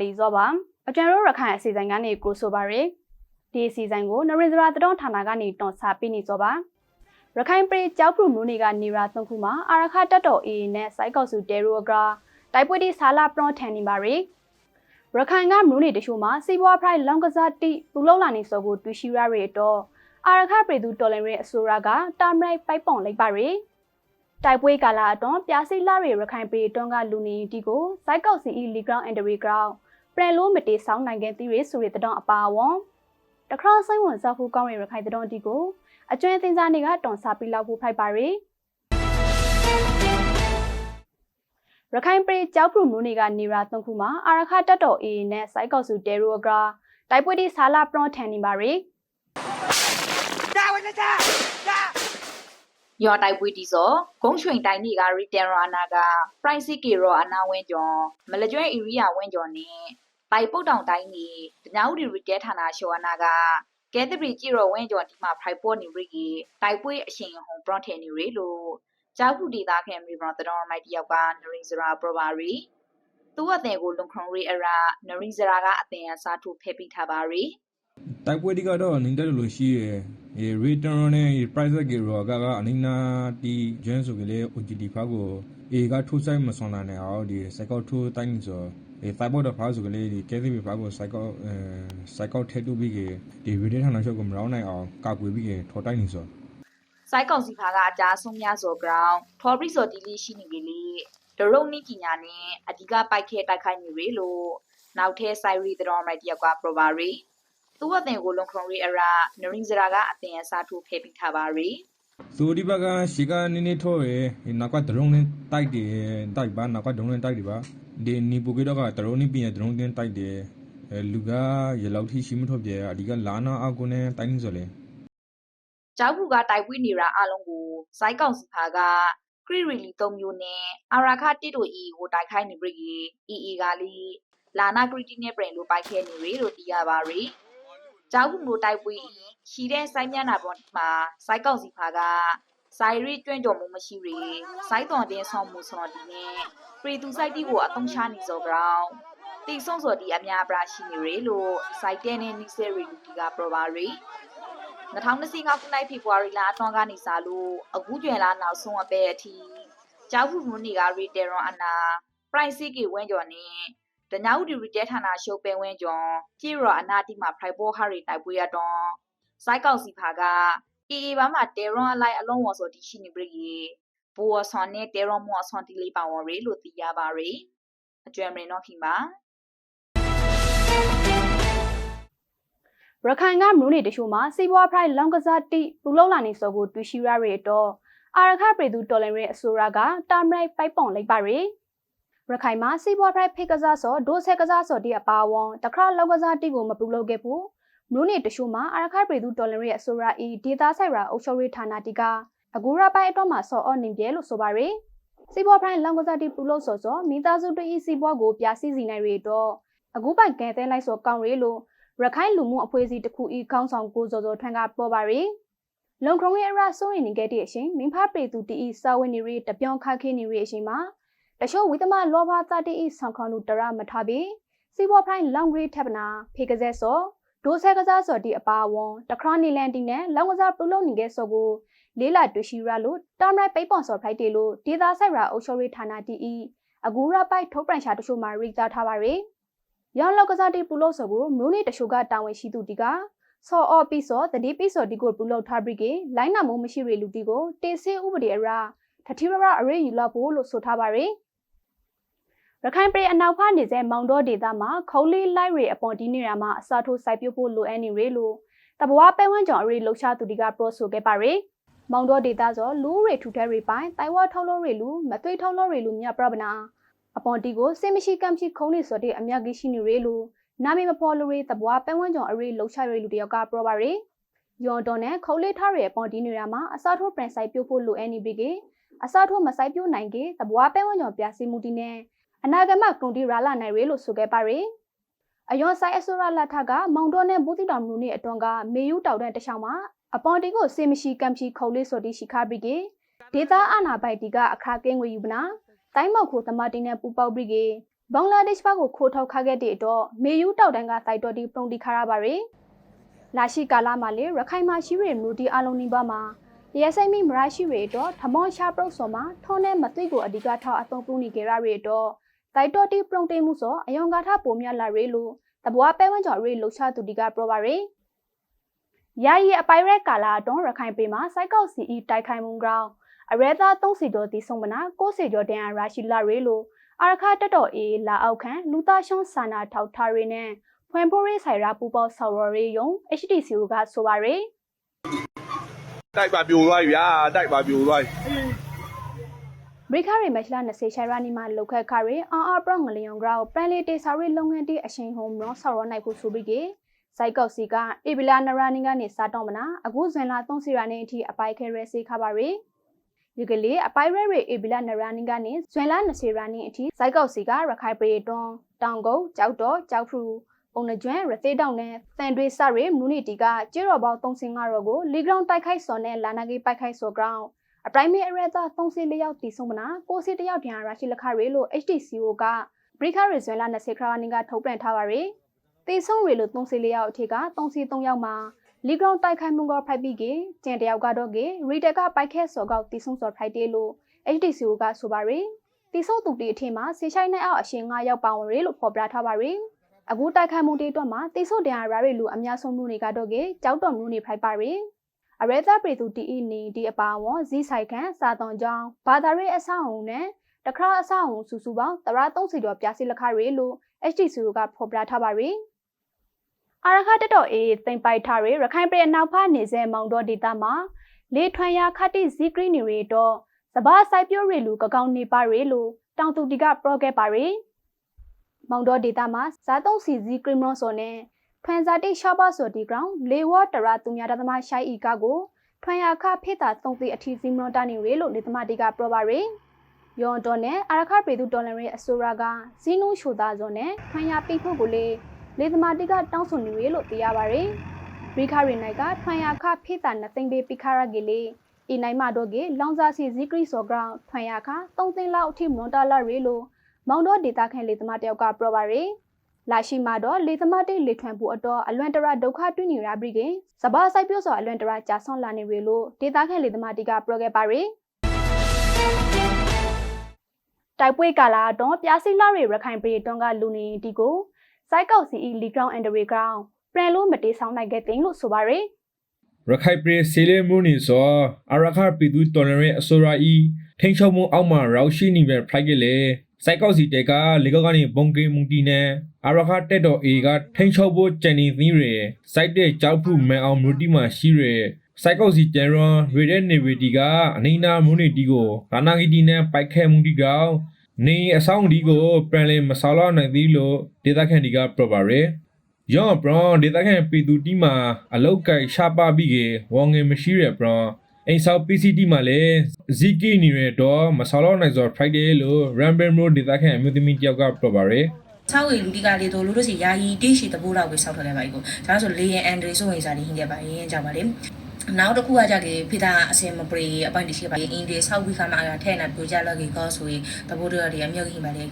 လာလီဇောပါအကျန်တို့ရခိုင်အစီအစဉ်ကနေကိုဆိုပါရယ်ဒီအစီအစဉ်ကိုနရင်စရာတတော်ဌာနကနေတွန်ဆာပေးနေဇောပါရခိုင်ပြည်ကြောက်ပရုမျိုးနေကနေရာသုံးခုမှာအာရခတက်တော်အေနဲ့စိုက်ကောက်စုတဲရိုဂရာတိုက်ပွဲဒီဆာလာပရွန်ထန်နေပါရယ်ရခိုင်ကမျိုးနေတချို့မှာစီးပွားဖရိုက်လောင်ကစားတိပူလောက်လာနေစောကိုတူရှိရရတော့အာရခပြည်သူတော်လန်ရဲ့အဆိုရာကတာမရိုက်ပိုက်ပွန်လိုက်ပါရယ်တိုက်ပွဲကာလအတွင်းပြားစီလာရရခိုင်ပြည်တွန်းကလူနေတီကိုစိုက်ကောက်စီအီလီဂရောင်းအန်ဒရီဂရောင်း ပြန်လို့မတေးဆောင်နိုင်ခဲ့သေးရဆိုရတဲ့တောင်အပါဝွန်တခါဆိုင်ဝန်ဇောက်ဖူကောင်းရရခိုင်တဲ့တောင်တီကိုအကျွမ်းသင်စားနေကတွန်စာပြီးလောက်ဖို့ဖိုက်ပါရယ်ရခိုင်ပြည်ကြောက်ပရုမျိုးနေကနေရာသုံးခုမှာအာရခတက်တော်အေနဲ့စိုက်ကောက်စုတဲရိုဂရာတိုက်ပွဲဒီဆာလာပရွန်ထန်နေပါရယ်ယော်တိုက်ပွေးတီစောဂုံးရွှင်တိုင်းနေကရီတန်ရာနာက price ကေရောအနာဝင်းကျော်မလကျွဲ area ဝင်းကျော်နဲ့ ပိုင်ပုတ်တောင်တိုင်းနေတညာဦးဒီရီတဲဌာနရှောအနာကကဲတပရီကြည့်ရောဝင်းကျော်ဒီမှာ price ပေါ်နေရီကြီးတိုက်ပွေးအရှင်ဟုံ prot နေရီလို့ကြောက်ခုဒေတာခင်မီဘရတတော်မိုက်တယောက်ကနရင်းစရာပရပါရီသူ့အတဲ့ကိုလုံခုံရီအရာနရင်းစရာကအတဲ့အစားထိုးဖဲပြီးထားပါရီတိုက်ပွဲတွေကတော့နင်းတယ်လို့ရှိရယ်ဒီ return နဲ့ price ကေရောကကအနိနာတီဂျန်ဆိုကလေး OGT ဖာကိုအေကထိုးဆိုင်မစွန်လာနေအောင်ဒီ cycle ထိုးတိုင်းဆို ဒီ fiber တော့ဖာဆိုကလေးဒီ KTV ဖာကို cycle အဲ cycle ထဲတူပြီးဒီ video ထောင်ရှော့ကိုမရောနိုင်အောင်ကာကွယ်ပြီးထော်တိုင်းနေဆိုစိုက်ကောင်စီဖာကအကြဆုံးများစော ground ထော်ပရီစော်တီလီရှိနေပြီလေဒရုံနီပညာနဲ့အဓိကပိုက်ခဲတိုက်ခိုက်နေပြီလို့နောက်ထဲဆိုင်ရီတတော်မိုက်တယောက်ကပရပါရီသူ့အတင်ကိုလုံခုံရီအရာနရင်းစရာကအတင်အစားထိုးဖဲပြီးထားပါရီဆိုဒီဘကရှီကနင်းနေထော်ရယ်နောက်ကဒရုံးနဲ့တိုက်တယ်တိုက်ပါနောက်ကဒရုံးနဲ့တိုက်တယ်ပါ ဒီနီပူကေတော့ကဒရုံးနဲ့ပြင်ဒရုံးနဲ့တိုက်တယ်အဲလူကရေလောက်ထိရှိမထော်ပြအဒီကလာနာအကုနဲ့တိုင်းနေဆိုလေကြောက်ဘူးကတိုက်ပွေးနေတာအလုံးကိုစိုက်ကောင်စီဖာကခရီရီလီ၃မျိုးနဲ့အာရာခတစ်တို့ဤကိုတိုက်ခိုက်နေပြီအီအီကလီလာနာကရီတီနဲ့ပြင်လို့ပိုက်ခဲနေပြီလို့သိရပါရီကျောင်းမှုတိုက်ပွေးရှီတဲ့စိုင်းမျက်နှာပေါ်မှာစိုက်ကောက်စီဖာကစိုင်ရီကျွန့်ကြုံမှုမရှိရီစိုက်တော်တင်ဆောင်မှုဆော်ဒီနဲ့ ပရီသူစိုက်တီကိုအသုံးချနေစောကြောင်းတိဆုံးစော်ဒီအများပရာရှိနေရီလို့စိုက်တဲ့နဲ့နိစေရီလူတီကပရပါရီ2025ခုနှစ်ဖေဖော်ဝါရီလအတွန်းကနေစလို့အခုကျွယ်လာနောက်ဆုံးအပဲအထိကျောင်းမှုနေကရီတယ်ရွန်အနာ price ကေဝင်းကျော်နဲ့တညာဦးဒီရီတဲဌာနရှုပ်ပဲဝင်းကျော်ကြည်ရောအနာတိမှာဖရိုက်ဘောဟာရီတိုက်ပွဲရတော့စိုက်ကောက်စီဖာကအေအေဘာမှာတေရွန်အလိုက်အလုံးဝဆိုဒီရှိနေပြီ ဘူဝဆွန်နဲ့တေရွန်မောဆွန်တီလေးပါဝရီလို့သိရပါရီအကျွမ်းမရင်တော့ခင်ပါရခိုင်ကမျိုးနေတချို့မှာစီးပွားဖရိုက်လောင်ကစားတိပူလောက်လာနေစောကိုတူရှိရရတော့အာရခပြည်သူတော်လန်ရဲ့အဆိုရာကတာမရိုက်ပိုက်ပွန်လိုက်ပါရယ်ရခိုင်မှာစီးပွားဖရိုက်ဖိတ်ကစားစောဒိုးဆက်ကစားစောတိအပါဝွန်တခါလောက်ကစားတိကိုမပူလောက်ခဲ့ဘူးမျိုးနေတချို့မှာအာရခပြည်သူတော်လန်ရဲ့အဆိုရာဤဒေတာဆိုင်ရာအုပ်ချုပ်ရေးဌာနတိက အကူရပိုင်အတွက်မှာစောအော့နေပြဲလို့ဆိုပါရယ်စီးပွားဖရိုက်လောင်ကစားတိပူလောက်စောစောမိသားစုတွေဤစီးပွားကိုပြစီစီနိုင်ရတော့အခုပိုင်ကဲတဲလိုက်စောကောင်းရလို့ရခိုင်လူမှုအဖွဲ့အစည်းတစ်ခုဤခေါင်းဆောင်ကိုစောစောထွန်းကပေါ်ပါရီလုံခုံရဲ့အရဆိုရင်နေခဲ့တဲ့အချိန်မင်းဖပေသူတီဤစာဝင်နေရီတပြောင်းခခင်းနေရီအချိန်မှာတချို့ဝိသမလောဘသတိဤဆောင်ခေါလူတရမထပြီးစီဘောဖိုင်းလောင်ဂရီထပ်ပနာဖေကစဲစောဒိုးဆဲကစားစောတီအပါဝွန်တခရနီလန်တီနဲ့လောင်ကစားပူလုံးနေခဲ့စောကို လေးလာတွေ့ရှိရလို့တာမရိုက်ပိတ်ပွန်စော်ဖိုက်တီလို့ဒေတာဆိုင်ရာအုပ်ချုပ်ရေးဌာနတီဤအကူရပိုက်ထုတ်ပြန်ရှာတချို့မှာရိကြားထားပါရီရောင်းလောက်ကစားတီပူလို့ဆိုကိုမျိုးနေတချို့ကတာဝန်ရှိသူတီကဆော်အော်ပြီးစောတတိပြီးစောတီကိုပူလို့ထားပြီးကလိုင်းနာမိုးမရှိရလူတီကိုတေဆေးဥပဒေအရာထထီရရအရေးယူလောက်ဖို့လို့ဆိုထားပါရယ်ရခိုင်ပြည်အနောက်ဖားနေတဲ့မောင်တော်ဒေသမှာခုံးလေးလိုက်ရီအပေါ်ဒီနေရာမှာအစားထိုးစိုက်ပျိုးဖို့လိုအပ်နေရလို့တဘဝပဲဝန်းကျော်အရေးလှုပ်ရှားသူတီကပရိုဆိုခဲ့ပါရယ် မောင်တော်ဒေသဆိုလူရီထူထဲရီပိုင်းတိုင်ဝါထောက်လို့ရီလူမသွေးထောက်လို့ရီလူမြပြပနာအပွန်တီကိုစင်မရှိကမ်ရှိခုံးနေဆိုတဲ့အမြတ်ကြီးရှိနေရလို့နာမည်မဖော်လို့ရတဘွားပန်းဝန်းကျော်အရေးလှုပ်ရှားရလူတယောက်ကပရောပါရီယွန်တော်နဲ့ခုံးလေးထားရအပွန်တီနေရာမှာအစားထိုးပန်ဆိုင်ပြုတ်ဖို့လိုအပ်နေပြီကအစားထိုးမဆိုင်ပြုတ်နိုင်ကေတဘွားပန်းဝန်းကျော်ပြစီမှုတီနဲ့အနာဂတ်မှာကွန်တီရာလာနိုင်ရလို့ဆိုခဲ့ပါရီအယွန်ဆိုင်အဆိုရာလက်ထကမောင်တော်နဲ့ဘူးတီတော်မျိုးနဲ့အတွန်းကမေယူတောက်တဲ့တခြားမှာ အပွန်တီကိုစင်မရှိကမ်ရှိခုံးလေးဆိုတီရှိခါပြီကေဒေတာအနာပိုက်တီကအခါကင်းငွေယူပနာတိုင်းမောက်ခိုသမတင်နဲ့ပူပေါက်ပြီးကေဘင်္ဂလားဒေ့ရှ်ဘက်ကိုခိုးထုတ်ခခဲ့တဲ့တော့မေယူတောက်တန်းကစိုက်တော်တီပရုံတီခါရပါရယ်လာရှိကာလာမှာလေရခိုင်မှာရှိရမူတီအလုံးနီးပါးမှာရဲဆိုင်မီမရရှိရတော့ဓမောရှာပရုတ်စောမှာထုံးနဲ့မသိကိုအဓိကထောက်အသုံးပြုနေကြရရတော့စိုက်တော်တီပရုံတီမှုစောအယုံကာထပုံမြလာရလို့တဘွားပဲဝန်းကျော်ရလှချသူတီကပြောပါရယ် ယာယီအပိုင်ရက်ကာလာအတွန်းရခိုင်ပေမှာစိုက်ကောက်စီအီတိုက်ခိုင်မှုကြောင်းအရဲသား30ကျော်တီဆုံးမနာ60ကျော်တန်ရာရှိလာရလို့အာရခတက်တော်အေးလာအောက်ခံလူသားရှုံးစာနာထောက်ထားရင်းနဲ့ဖွင့်ဖို့ရေးဆိုင်ရာပူပေါဆော်ရရေးယုံ HDCO ကဆိုပါရယ်တိုက်ပါပြိုသွားပြီဗျာတိုက်ပါပြိုသွားပြီရိခါရီမက်လာ20ရှိုင်ရာနီမှာလောက်ခက်ခါရီအာအာပရငလျုံဂရောပန်လီတေဆာရီလုပ်ငန်းတီအရှင်ဟုံမောဆော်ရနိုင်ဖို့ဆိုပြီးကေ စိုက်ကောက်စီကအေဘီလာနရာနီကနေစားတော့မနာအခုဇွန်လ3စီရာနေအထိအပိုက်ခဲရဲစေခါပါရယ်ဒီကလေးအပိုင်ရဲရဲအေဘီလာနရာနီကနေဇွန်လ20ရာနေအထိစိုက်ကောက်စီကရခိုင်ပရီတွန်းတောင်ကုန်းကြောက်တော်ကြောက်ဖရူပုံနှကျွမ်းရသေးတောင်နဲ့တန်တွေစရဲမူနီတီကကျေရော်ပေါင်း35ရော်ကိုလီဂရောင်းတိုက်ခိုက်စော်နဲ့လာနာဂီပိုက်ခိုက်စော်ဂရောင်းအတိုင်းမေအရသာ34ယောက်တီဆုံးမနာကိုစီတယောက်တန်ရာရှိလက်ခရဲလို့ HDCO ကဘရိခရီဇွန်လ20ခရဝနီကထုတ်ပြန်ထားပါရယ် တီဆုံးရီလို့34ယောက်အထက်က33ယောက်မှာလီဂရောင်းတိုက်ခိုက်မှုကဖိုက်ပြီးကကျန်တယောက်ကတော့ကရီတက်ကပိုက်ခဲစော်ကောက်တီဆုံးစော်ဖိုက်တေးလို့ HDCO ကဆိုပါရယ်တီဆုံးသူတီအထင်မှာဆေရှိုင်းနိုင်အောင်အရှင်9ယောက်ပါဝင်ရလို့ဖော်ပြထားပါရယ်အခုတိုက်ခိုက်မှုတွေအတွက်မှာတိဆုတ်တန်ရာရီလူအများဆုံးမှုတွေကတော့ကကြောက်တော်မှုတွေဖိုက်ပါရယ်အရဲသားပြည်သူတီအီနီဒီအပါဝန်ဇီဆိုင်ခန့်စာသွန်ကြောင်းဘာသာရေးအဆောက်အုံနဲ့တခါအဆောက်အုံစုစုပေါင်းတရာ30ကျော်ပြစီလက်ခရီလို့ HDCO ကဖော်ပြထားပါရယ် အာရခတက်တော်အေးတင်ပိုက်ထားရရခိုင်ပြည်အနောက်ဖက်နေစေမောင်တော်ဒေသမှာလေထွန်ရခတိဇီကရီနီရီတော့စဘာဆိုင်ပြိုရီလူကကောင်းနေပါရလို့တောင်သူတီကပရော့ခဲ့ပါရယ်မောင်တော်ဒေသမှာဇာတုံးစီဇီကရီမွန်စောနဲ့ထွန်စာတိရှော့ပါဆိုဒီဂရောင်းလေဝတရာသူများတသမရှိုင်းဤကကိုထွန်ရခဖေတာသုံးသိအထီစီမွန်တာနေရလို့နေသမတီကပရော့ပါရယ်ယွန်တော်နဲ့အာရခပြည်သူတော်လန်ရဲ့အဆိုရာကဇီနူးရှိုသားစောနဲ့ထွန်ရပိဖို့ကိုလေ လေသမာတိကတောင်းဆိုနေရလို့သိရပါရယ်ရိခရီနိုင်ကထွန်ရခဖေတာနသိမ့်ပေးပိခရကလေးဤနိုင်မတော့ကေလောင်စာစီဇီကရီဆိုဂရောင်းထွန်ရခသုံးသိန်းလောက်အထိမွန်တာလာရလို့မောင်တော်ဒေတာခန့်လေသမာတယောက်ကပရော့ပါရယ်လာရှိမှာတော့လေသမတိလေထွန်ဖို့အတော့အလွန်တရဒုက္ခတွေ့နေရပြီကစဘာဆိုင်ပြုတ်စောအလွန်တရကြာဆွန်လာနေရလို့ဒေတာခန့်လေသမတိကပရော့ခဲ့ပါရယ်တိုက်ပွဲကာလာတော့ပြားစိလာတွေရခိုင်ပြည်တွန်းကလူနေတီကို စိုက်ကောက်စီအီလီဂရောင်းအန်ဒရီဂရောင်းပြန်လို့မတေးဆောင်နိုင်ခဲ့တဲ့လို့ဆိုပါရယ်ရခိုင်ပြည်စီလေမူနီဆိုအရခါပြည်သူတော်ရရဲ့အစိုးရဤထိန်ချုံမှုအောက်မှာရောက်ရှိနေပဲဖိုက်ကလေးစိုက်ကောက်စီတဲကလေကောက်ကနေဘုံကေမူတီနဲ့အရခါတက်တော်အေကထိန်ချုံဖို့ကြံနေသီးရယ်စိုက်တဲ့ကြောက်ဖုမဲအောင်မူတီမှာရှိရယ်စိုက်ကောက်စီတန်ရွန်ရေတဲ့နေဗီတီကအနိနာမူနီတီကိုရာနာဂီတီနဲ့ပိုက်ခဲမူတီကောင် နေအဆောင်ဒီကိုပြန်လေမဆော်လာနိုင်သေးလို့ဒေတာခန်ဒီကပြပါရယ်ယောဘရွန်ဒေတာခန်ပီတူတီမှာအလောက်ကင်ရှာပါပြီးကေဝငယ်မရှိရဘရွန်အိမ်ဆောက် PCT မှာလည်းဇီကီနေရတော့မဆော်လာနိုင်စော Friday လို့ Rambam Road ဒေတာခန်အမျိုးသမီးတယောက်ကပြပါရယ်ဆောက်ရည်လူဒီကလေးတို့လူတို့စီယာယီတိရှိတဘိုးလောက်ပဲဆောက်ထားခဲ့ပါ E ကိုဒါဆိုလေရင်အန်ဒရီဆိုရင်စားလေးဟင်းခဲ့ပါရင်ကြောက်ပါလေ နောက်တစ်ခုကကြကေဖေတာအစင်မပရီအပိုင်းတရှိပါရင်အင်ဒီဆောက်ပြီးခါမှာထဲနာပြကြလောက်ကေကောဆိုရင်တဘိုးတို့တွေအမြုပ်ဟင်းပါလေ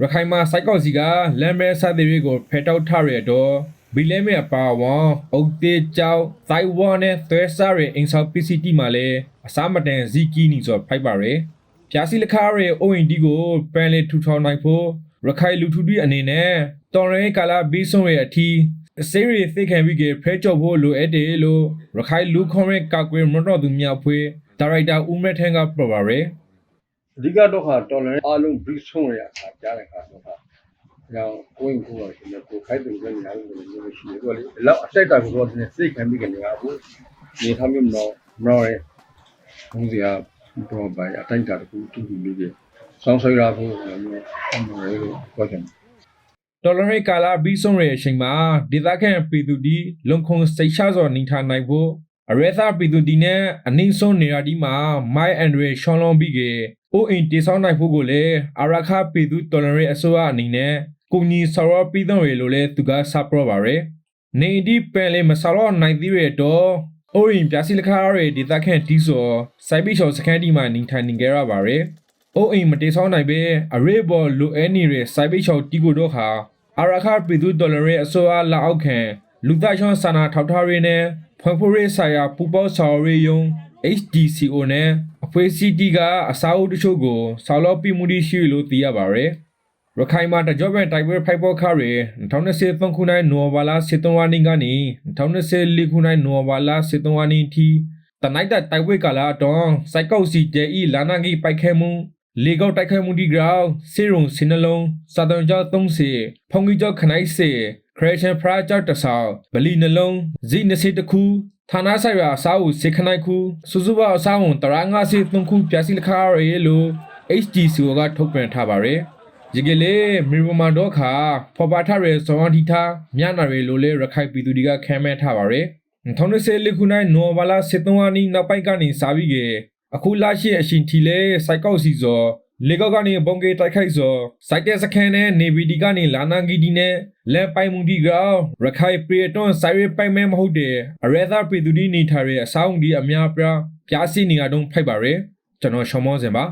ရခိုင်မှာစိုက်ကောက်စီကလမ်းမဲစသည်တွေကိုဖယ်တောက်ထားရတော့ဘီလဲမဲအပါဝံအုတ်တေးကြောက်ဇိုင်ဝါနဲ့သွဲစားရဲ့အင်ဆောက် PCT မှာလည်းအစားမတန်ဇီကီနီဆိုဖိုက်ပါရယ်ဖြာစီလခါရဲ့အိုအင်ဒီကိုပန်လေထူထောင်နိုင်ဖို့ရခိုင်လူထူတီအနေနဲ့တော်ရဲကာလာဘီဆုံရဲ့အထီး စေးရီသိခံပြီးကဖဲကြော်ဖို့လိုအပ်တယ်လို့ရခိုင်လူခွန်ရဲ့ကာကွယ်မတော်သူများဖွဲ့ဒါရိုက်တာဦးမထန်ကပြောပါရယ်အဓိကတော့ခါတော်လည်းအားလုံးဘရိဆုံးရတာကြားတဲ့ခါတော့ခါကြောင်ကိုင်းကိုတော့ရှင်ကိုခိုက်တယ်ကြညာလို့မျိုးရှိတယ်သူကလေလောက်အဆက်တာကိုတော့ဒီစိတ်ခံပြီးကနေရဘူးနေထားမျိုးမတော့မတော့ရဲဘုံစရာတော့ပါအတိုင်းတာတခုတူတူလေးကြီးဆောင်းဆွဲရဖို့မျိုးအမှန်ရဲလို့ပြောချင်တော် လရိကာလာဘီဆုံရဲ့အချိန်မှာဒေသခံပြည်သူဒီလုံခုံစိတ်ချစွာနေထိုင်နိုင်ဖို့အရဲသာပြည်သူဒီနဲ့အနည်းဆုံးနေရာဒီမှာမိုင်အန်ဒရီရှောင်းလွန်ပြီးကအိုအင်တေဆောင်နိုင်ဖို့ကိုလည်းအရခါပြည်သူတော်လရိအစိုးရအနေနဲ့ကိုညီဆော်ရပြည်သူတွေလိုလဲသူကဆပ်ပရောပါရယ်နေဒီပန်လေမဆော်ရနိုင်သေးရတော့အိုရင်ပြစီလခါရရဲ့ဒေသခံတီးစောစိုက်ပိချောစကန်ဒီမှာနေထိုင်နေကြရပါရယ်အိုးအိမ်မတေဆောင်နိုင်ပဲအရေးပေါ်လိုအပ်နေတဲ့စိုက်ပိတ်ချောက်တီကိုတော့ခါ အာရခပြည်သူဒေါ်လာရဲ့အစိုးရလက်အောက်ခံလူသားချောင်းစာနာထောက်ထားရေးနဲ့ဖွံ့ဖြိုးရေးဆိုင်ရာပူပေါဆောင်ရေးယုံ HDCO နဲ့အဖွဲ့အစည်းတီကအစားအုပ်တချို့ကိုဆောက်လုပ်ပြမှုရှိလို့သိရပါတယ်ရခိုင်မှာတကြော့ပြန်တိုက်ပွဲဖိုက်ပေါ်ခါရီ2023ခုနှစ်နိုဝင်ဘာလ23ရက်နေ့ကနေ2024ခုနှစ်နိုဝင်ဘာလ23ရက်နေ့ထိတနိုက်တတိုက်ပွဲကာလအတွင်းစိုက်ကောက်စီကျဲဤလာနာဂီပိုက်ခဲမှု လေကောက်တိုက်ခိုက်မှုဒီဂရောင်းစေရုံစင်နလုံးစာတန်ကျော်30ဖုန်ကြီးကျော်ခနိုင်စေခရစ်ယာန်ဖရာကျော်တဆောက်ဗလီနှလုံးဇိနစေတခုဌာနဆိုင်ရာအစာအုပ်စေခနိုင်ခုစုစုပေါင်းအစာဝန်တရာ53ခုပြစီလခါရဲလို့ HDCO ကထုတ်ပြန်ထားပါတယ်။ဒီကလေးမီရမတော့ခါဖော်ပါထရဲစောန်တီတာမြနာရဲလို့လေရခိုင်ပြည်သူတွေကခံမဲ့ထားပါတယ်။2014ခုနှစ်နိုဝါလာ73ရက်နေ့နောက်ပိုင်းကနေစာပြီးက အခုလာရှိအရှင်ထီလဲစိုက်ကောက်စီစောလေကောက်ကနေဘုံကေတိုက်ခိုက်စောစိုက်တဲ့စခန်းနဲ့နေဗီဒီကနေလာနာဂီဒီနဲ့လဲပိုင်မှုဒီကောင်ရခိုင်ပြည်တွန်းဆိုင်ရပိုင်မဲမဟုတ်တဲ့အရဲသားပြည်သူဒီနေထားတဲ့အဆောင်ဒီအများပြားပြားစီနေရတော့ဖိုက်ပါရယ်ကျွန်တော်ရှောင်းမောစင်ပါ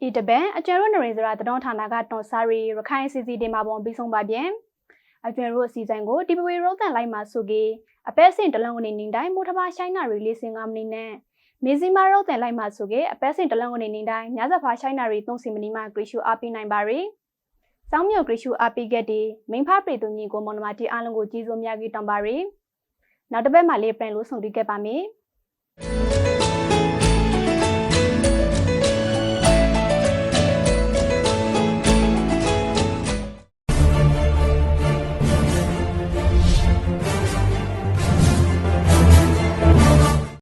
ဒီတပန်အကျဉ်းတို့နရိစရာတတော်ဌာနကတွန်စာရီရခိုင်စီစီတင်မှာပုံပြီးဆုံးပါပြန်အကျဉ်းတို့အစီအစဉ်ကိုဒီပဝေရောတန်လိုက်မှာဆိုကေ အပဲစင်တလန်ဝင်နေတိုင်းမိုးထပါရှိုင်းနာရီလေးစင်5မိနစ်နဲ့မေဇီမာရောတန်လိုက်မှာဆိုကေအပဲစင်တလန်ဝင်နေတိုင်းညဇဖာရှိုင်းနာရီ3စီမနီမှာဂရီရှူအားပေးနိုင်ပါရီစောင်းမြို့ဂရီရှူအားပေးခဲ့တဲ့မိန်ဖပရီသူညီကိုမောင်နှမတီအားလုံးကိုကြီးစိုးများကြီးတောင်းပါရီနောက်တစ်ပတ်မှလေးပြန်လို့ဆုံတွေ့ခဲ့ပါမယ်